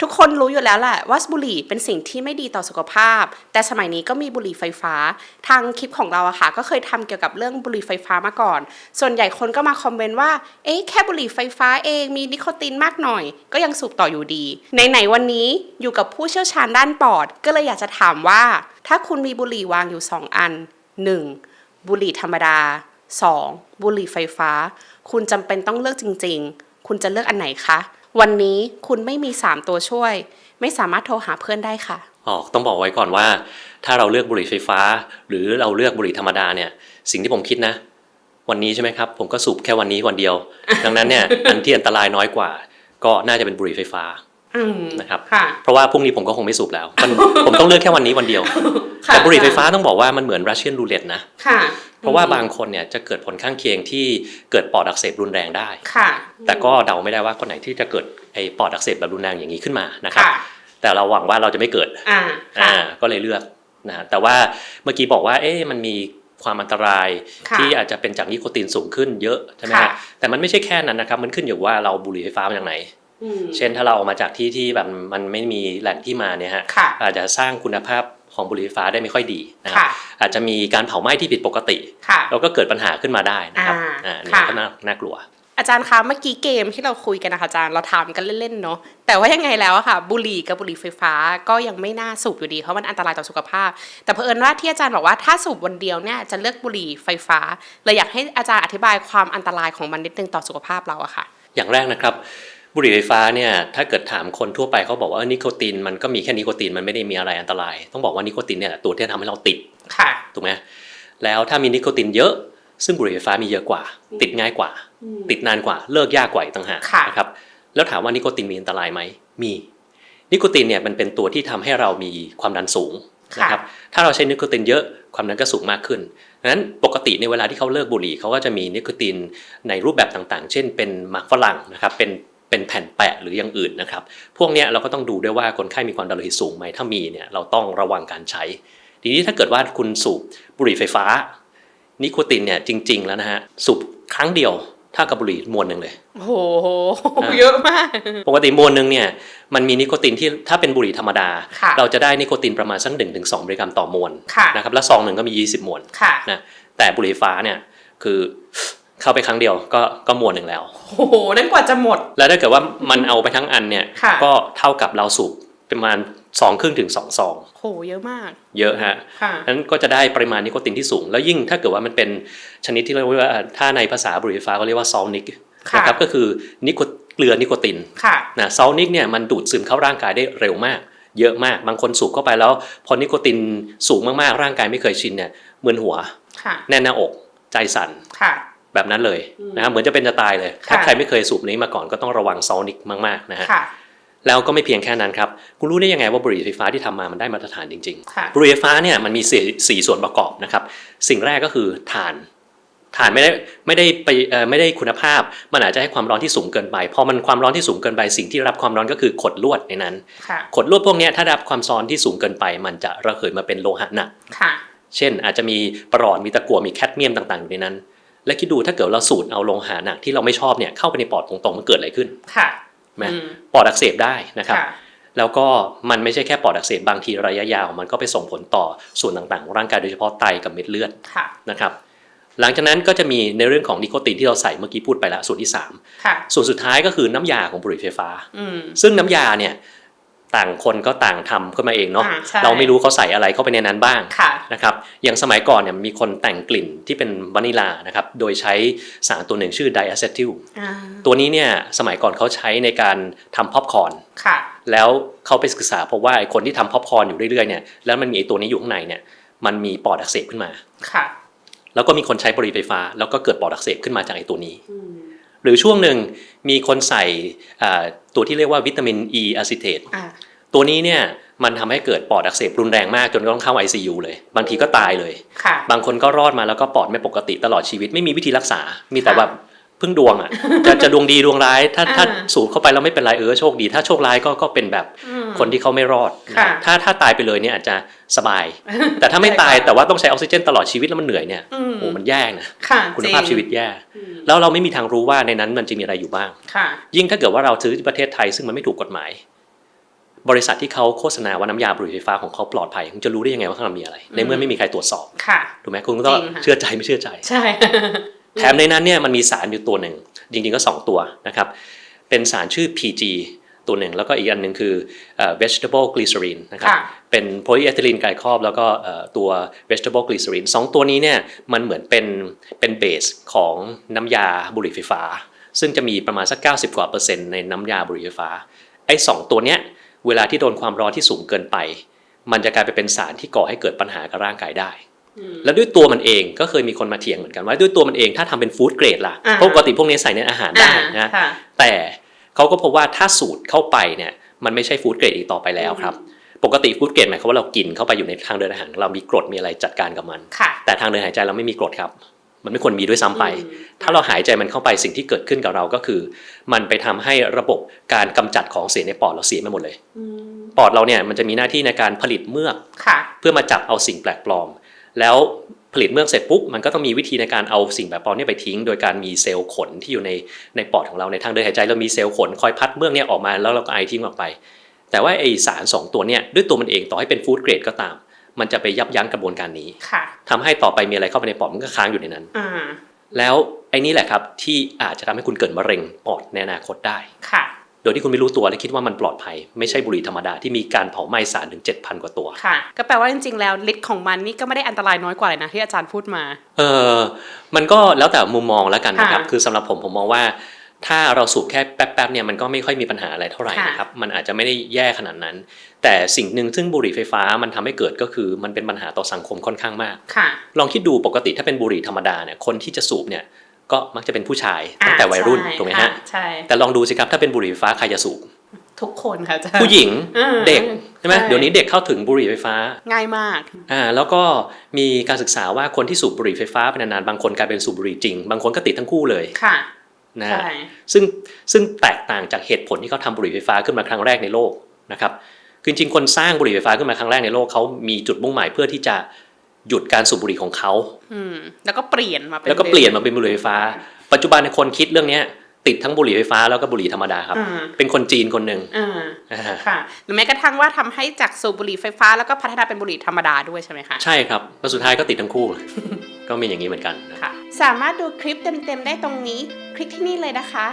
ทุกคนรู้อยู่แล้วแหละว่าบุหรี่เป็นสิ่งที่ไม่ดีต่อสุขภาพ แต่สมัยนี้ก็มีบุหรี่ไฟฟ้า ทางคลิปของเราอะค่ะ ก็เคยทำเกี่ยวกับเรื่องบุหรี่ไฟฟ้ามาก่อน ส่วนใหญ่คนก็มาคอมเมนต์ว่า เอ๊ะแค่บุหรี่ไฟฟ้าเองมีนิโคตินมากหน่อย ก็ยังสูบต่ออยู่ดีไหนๆวันนี้อยู่กับผู้เชี่ยวชาญด้านปอด ก็เลยอยากจะถามว่า ถ้าคุณมีบุหรี่วางอยู่ 2 อัน 1. บุหรี่ธรรมดา 2. บุหรี่ไฟฟ้า คุณจำเป็นต้องเลือกจริง ๆ คุณจะเลือกอันไหนคะ วันนี้คุณไม่มี 3 ตัวช่วย ไม่สามารถโทรหาเพื่อนได้ค่ะอ๋อต้องบอกไว้ก่อนว่า ถ้าเราเลือกบุหรี่ไฟฟ้า หรือเราเลือกบุหรี่ธรรมดาเนี่ย สิ่งที่ผมคิดนะ วันนี้ใช่ไหมครับ ผมก็สูบแค่วันนี้วันเดียว ดังนั้นเนี่ยอันที่อันตรายน้อยกว่า ก็น่าจะเป็นบุหรี่ไฟฟ้าอืม นะครับค่ะเพราะว่าพรุ่งนี้ผมก็คงไม่สูบแล้วมันผมต้องเลือกแค่วันนี้วันเดียวค่ะแต่บุหรี่ไฟฟ้าต้องบอกว่ามันเหมือนรัสเซียนรูเล็ตนะค่ะเพราะว่าบางคนเนี่ยจะเกิดผลข้างเคียงที่เกิดปอดอักเสบรุนแรงได้ค่ะแต่ก็เดาไม่ได้ว่าคนไหนที่จะเกิดไอ้ปอดอักเสบแบบรุนแรงอย่างนี้ขึ้นมานะครับค่ะแต่เราหวังว่าเราจะไม่เกิดอ่าค่ะอ่าก็เลยเลือกนะฮะแต่ว่าเมื่อกี้บอกว่าเอ๊ะมันมีความอันตรายค่ะที่อาจจะเป็นจากนิโคตินสูงขึ้นเยอะใช่ไหมค่ะฮะแต่มันไม่ใช่แค่นั้นนะครับ มันขึ้นอยู่ว่าเราบุหรี่ไฟฟ้ามาจากไหนอืม เช่นถ้าเราเอามาจากที่ที่แบบมันไม่มีแหล่งที่มาเนี่ยฮะค่ะอาจจะสร้างคุณภาพของบุหรี่ไฟฟ้าได้ไม่ค่อยดีนะครับค่ะอาจจะมีการเผาไหม้ที่ผิดปกติค่ะแล้วก็เกิดปัญหาขึ้นมาได้นะครับอ่าอ่าเนี่ยค่ะก็น่าน่ากลัว อาจารย์คะเมื่อกี้เกมที่เราคุยกันนะคะอาจารย์เราถามกันเล่นๆเนาะแต่ว่ายังไงแล้วอะค่ะ บุหรี่กับบุหรี่ไฟฟ้าก็ยังไม่น่าสูบอยู่ดีเพราะมันอันตรายต่อสุขภาพ แต่เผอิญว่าที่อาจารย์บอกว่าถ้าสูบวันเดียวเนี่ยจะเลือกบุหรี่ไฟฟ้าเลยอยากให้อาจารย์อธิบายความอันตรายของมันนิดนึงต่อสุขภาพเราอะค่ะ อย่างแรกนะครับ บุหรี่ไฟฟ้าเนี่ยถ้าเกิดถามคนทั่วไปเขาบอกว่าเออนิโคตินมันก็มีแค่นิโคตินมันไม่ได้มีอะไรอันตราย ต้องบอกว่านิโคตินเนี่ยแหละตัวที่ทำให้เราติดค่ะถูกไหมแล้วถ้ามีนิโคตินเยอะซึ่งบุหรี่ไฟฟ้ามีเยอะกว่า ติดง่ายกว่า ติดนานกว่า เลิกยากกว่าอีกต่างหากค่ะนะครับแล้วถามว่านิโคตินมีอันตรายไหมมีนิโคตินเนี่ยมันเป็นตัวที่ทำให้เรามีความดันสูงนะครับถ้าเราใช้นิโคตินเยอะความดันก็สูงมากขึ้นดังนั้นปกติในเวลาที่เขาเลิกบุหรี่เขาก็จะมีนิโคตินในรูปแบบต่างๆ เช่นเป็นหมากฝรั่งนะครับเป็น เป็นแผ่นแปะหรืออย่างอื่นนะครับ พวกเนี้ยเราก็ต้องดูด้วยว่าคนไข้มีความดันโลหิตสูงไหมถ้ามีเนี่ยเราต้องระวังการใช้ ทีนี้ถ้าเกิดว่าคุณสูบบุหรี่ไฟฟ้า นิโคตินเนี่ยจริง ๆ แล้วนะฮะสูบครั้งเดียวเท่ากับบุหรี่มวนหนึ่งเลยโอ้โหอ่าเยอะมาก ปกติมวนหนึ่งเนี่ยมันมีนิโคตินที่ถ้าเป็นบุหรี่ธรรมดาค่ะเราจะได้นิโคตินประมาณสักหนึ่งถึงสองมิลลิกรัมต่อมวนค่ะนะครับแล้วซองหนึ่งก็มี 20มวนค่ะนะแต่บุหรี่ไฟฟ้าเนี่ยคือ เข้าไปครั้งเดียวก็ก็มวนหนึ่งแล้ว โอ้โหนั่นกว่าจะหมด แล้วถ้าเกิดว่ามันเอาไปทั้งอันเนี่ย ค่ะก็เท่ากับเราสูบประมาณสองครึ่งถึงสองซอง โหเยอะมาก เยอะฮะค่ะ นั้นก็จะได้ปริมาณนิโคตินที่สูง แล้วยิ่งถ้าเกิดว่ามันเป็นชนิดที่เรียกว่าถ้าในภาษาบุหรี่ไฟฟ้าเขาเรียกว่าซอลนิกค่ะ นะครับก็คือนิโคเกลือนิโคตินค่ะ นะซอลนิกเนี่ยมันดูดซึมเข้าร่างกายได้เร็วมาก เยอะมากบางคนสูบเข้าไปแล้ว พอนิโคตินสูงมากๆร่างกายไม่เคยชินเนี่ยมึนหัวค่ะ แน่นหน้าอกใจสั่น ค่ะ แบบนั้นเลยนะครับเหมือนจะเป็นจะตายเลย ถ้าค่ะใครไม่เคยสูบนี้มาก่อนก็ต้องระวังซอลนิกมากๆนะฮะค่ะแล้วก็ไม่เพียงแค่นั้นครับ คุณรู้ได้ยังไงว่าบุหรี่ไฟฟ้าที่ทำมามันได้มาตรฐานจริงๆค่ะบุหรี่ไฟฟ้าเนี่ยมันมีสี่สี่ส่วนประกอบนะครับ สิ่งแรกก็คือถ่านถ่านไม่ได้ไม่ได้ไปเอ่อไม่ได้คุณภาพ มันอาจจะให้ความร้อนที่สูงเกินไป พอมันความร้อนที่สูงเกินไปสิ่งที่รับความร้อนก็คือขดลวดในนั้นค่ะขดลวดพวกเนี้ยถ้าได้รับความร้อนที่สูงเกินไป มันจะระเหยมาเป็นโลหะหนักค่ะเช่นอาจจะมีปรอดมีตะกั่วมีแคดเมียมต่างๆอยู่ในนั้น และคิดดูถ้าเกิดเราสูดเอาโลหะหนักที่เราไม่ชอบเนี่ยเข้าไปในปอดตรงๆมันเกิดอะไรขึ้นค่ะใช่ไหมอืมปอดอักเสบได้นะครับค่ะแล้วก็มันไม่ใช่แค่ปอดอักเสบบางทีระยะยาว มันก็ไปส่งผลต่อส่วนต่างๆของร่างกายโดยเฉพาะไตกับเม็ดเลือดค่ะนะครับหลังจากนั้นก็จะมีในเรื่องของนิโคตินที่เราใส่เมื่อกี้พูดไปละส่วนที่ค่ะ3ส่วนสุดท้ายก็คือน้ำยาของบุหรี่ไฟฟ้าอืมซึ่งน้ำยาเนี่ยต่างคนก็ต่างทำขึ้นมาเองเนาะอ่าใช่เราไม่รู้เขาใส่อะไรเข้าไปในนั้นบ้างค่ะนะครับ อย่างสมัยก่อนเนี่ยมีคนแต่งกลิ่นที่เป็นวานิลานะครับโดยใช้สารตัวหนึ่งชื่อไดอะเซทิลอ่าตัวนี้เนี่ยสมัยก่อนเขาใช้ในการทำพ็อปคอร์นค่ะแล้วเขาไปศึกษาพบว่าไอ้คนที่ทำพ็อปคอร์นอยู่เรื่อยๆเนี่ยแล้วมันมีไอ้ตัวนี้อยู่ข้างในเนี่ยมันมีปอดอักเสบขึ้นมาค่ะ แล้วก็มีคนใช้บุหรี่ไฟฟ้า แล้วก็เกิดปอดอักเสบขึ้นมาจากไอ้ตัวนี้อืมหรือช่วงหนึ่งมีคนใส่อ่าตัวที่เรียกว่าวิตามินอ e ีอะซิเทตอ่า ตัวนี้เนี่ยมันทำให้เกิดปอดอักเสบรุนแรงมากจนต้องเข้า ICU เลย บางทีก็ตายเลยค่ะบางคนก็รอดมาแล้วก็ปอดไม่ปกติตลอดชีวิตไม่มีวิธีรักษา มีแต่ค่ะแบบพึ่งดวงอะจะจะดวงดีดวงร้าย ถ้าอ่าถ้าสูดเข้าไปแล้วไม่เป็นไรเออโชคดี ถ้าโชคร้ายก็ก็เป็นแบบอืมคนที่เขาไม่รอดค่ะถ้าถ้าตายไปเลยเนี่ยอาจจะสบาย แต่ถ้าไม่ตายแต่ว่าต้องใช้ออกซิเจนตลอดชีวิตแล้วมันเหนื่อยเนี่ยอืมโอ้มันแย่นะค่ะคุณภาพจริงชีวิตแย่อืมแล้วเราไม่มีทางรู้ว่าในนั้นมันจะมีอะไรอยู่บ้างค่ะยิ่งถ้าเกิดว่าเราซื้อที่ประเทศไทยซึ่งมันไม่ถูกกฎหมาย บริษัทที่เขาโฆษณาว่าน้ำยาบุหรี่ไฟฟ้าของเขาปลอดภัยคุณจะรู้ได้ยังไงว่าข้างในมีอะไร ในเมื่อไม่มีใครตรวจสอบค่ะถูกไหมคุณก็ต้องจริงค่ะเชื่อใจไม่เชื่อใจใช่แถมในนั้นเนี่ยมันมีสารอยู่ตัวหนึ่ง จริงๆก็ 2 ตัวนะครับ เป็นสารชื่อ PG ตัวหนึ่ง แล้วก็อีกอันหนึ่งคือเอ่อ vegetable glycerin นะครับค่ะเป็นโพลีเอทิลีนไกลคอบแล้วก็เอ่อตัว vegetable glycerin สองตัวนี้เนี่ยมันเหมือนเป็นเป็นเบสของน้ำยาบุหรี่ไฟฟ้า ซึ่งจะมีประมาณสัก 90 กว่าเปอร์เซ็นต์ในน้ำยาบุหรี่ไฟฟ้าไอ้สองตัวเนี้ย เวลาที่โดนความร้อนที่สูงเกินไป มันจะกลายไปเป็นสารที่ก่อให้เกิดปัญหากับร่างกายได้ แล้วด้วยตัวมันเองก็เคยมีคนมาเถียงเหมือนกันว่าด้วยตัวมันเองถ้าทำเป็นฟู้ดเกรดล่ะอ่าเพราะปกติพวกนี้ใส่ในอาหารได้นะค่ะแต่เขาก็พบว่าถ้าสูตรเข้าไปเนี่ยมันไม่ใช่ฟู้ดเกรดอีกต่อไปแล้วครับปกติฟู้ดเกรดหมายความว่าเรากินเข้าไปอยู่ในทางเดินอาหารเรามีกรดมีอะไรจัดการกับมันค่ะแต่ทางเดินหายใจเราไม่มีกรดครับ มันไม่ควรมีด้วยซ้ำไปอืมถ้าเราหายใจมันเข้าไปสิ่งที่เกิดขึ้นกับเราก็คือ มันไปทำให้ระบบการกำจัดของเสียในปอดเราเสียไปหมดเลยอืมปอดเราเนี่ยมันจะมีหน้าที่ในการผลิตเมือกค่ะเพื่อมาจับเอาสิ่งแปลกปลอม แล้วผลิตเมือกเสร็จปุ๊บมันก็ต้องมีวิธีในการเอาสิ่งแปลกปลอมเนี่ยไปทิ้ง โดยการมีเซลล์ขนที่อยู่ในในปอดของเราในทางเดินหายใจเรามีเซลล์ขนคอยพัดเมือกเนี่ยออกมาแล้วเราก็ไอทิ้งออกไป แต่ว่าไอสารสองตัวเนี่ยด้วยตัวมันเองต่อให้เป็นฟู้ดเกรดก็ตาม มันจะไปยับยั้งกระบวนการนี้ค่ะทำให้ต่อไปมีอะไรเข้าไปในปอดมันก็ค้างอยู่ในนั้นอ่าแล้วไอ้นี่แหละครับที่อาจจะทำให้คุณเกิดมะเร็งปอดในอนาคตได้ค่ะ โดยที่คุณไม่รู้ตัวและคิดว่ามันปลอดภัย ไม่ใช่บุหรี่ธรรมดาที่มีการเผาไหม้สารถึง 7,000 กว่าตัวค่ะ ก็แปลว่าจริงๆแล้วฤทธิ์ของมันนี่ก็ไม่ได้อันตรายน้อยกว่าเลยนะที่อาจารย์พูดมา เออมันก็แล้วแต่มุมมองแล้วกันนะครับค่ะคือสำหรับผมผมมองว่า ถ้าเราสูบแค่แป๊บๆเนี่ยมันก็ไม่ค่อยมีปัญหาอะไรเท่าไหร่ค่ะนะครับ มันอาจจะไม่ได้แย่ขนาดนั้น แต่สิ่งหนึ่งซึ่งบุหรี่ไฟฟ้ามันทำให้เกิดก็คือมันเป็นปัญหาต่อสังคมค่อนข้างมากค่ะลองคิดดูปกติถ้าเป็นบุหรี่ธรรมดาเนี่ยคนที่จะสูบเนี่ยก็มักจะเป็นผู้ชายตั้งแต่วัยรุ่นอ่าใช่ถูกไหมฮะอ่าใช่แต่ลองดูสิครับถ้าเป็นบุหรี่ไฟฟ้าใครจะสูบทุกคนค่ะอาจารย์ผู้หญิงอืมเด็กใช่ไหมใช่เดี๋ยวนี้เด็กเข้าถึงบุหรี่ไฟฟ้าง่ายมากอ่าแล้วก็มีการศึกษาว่าคนที่สูบบุหรี่ไฟฟ้าเป็นนานๆบางคนกลายเป็นสูบบุหรี่จริง บางคนก็ติดทั้งคู่เลยค่ะ นะใช่ฮะซึ่งซึ่งแตกต่างจากเหตุผลที่เขาทำบุหรี่ไฟฟ้าขึ้นมาครั้งแรกในโลกนะครับคือจริงๆคนสร้างบุหรี่ไฟฟ้าขึ้นมาครั้งแรกในโลกเขามีจุดมุ่งหมายเพื่อที่จะหยุดการสูบบุหรี่ของเขาอืมแล้วก็เปลี่ยนมาเป็นแล้วก็เปลี่ยนมาเป็นบุหรี่ไฟฟ้า ปัจจุบันในยคนคิดเรื่องเนี้ยติดทั้งบุหรี่ไฟฟ้าแล้วก็บุหรี่ธรรมดาครับอ่าเป็นคนจีนคนหนึ่งอ่าอ่าค่ะหรือแม้กระทั่งว่าทำให้จากสูบบุหรี่ไฟฟ้าแล้วก็พัฒนาเป็นบุหรี่ธรรมดาด้วยใช่ไหมคะ ใช่ครับแล้วสุดท้ายก็ติดทั้งคู่ ก็มีอย่างนี้เหมือนกันนะค่ะ สามารถดูคลิปเต็มๆได้ตรงนี้ คลิกที่นี่เลยนะคะ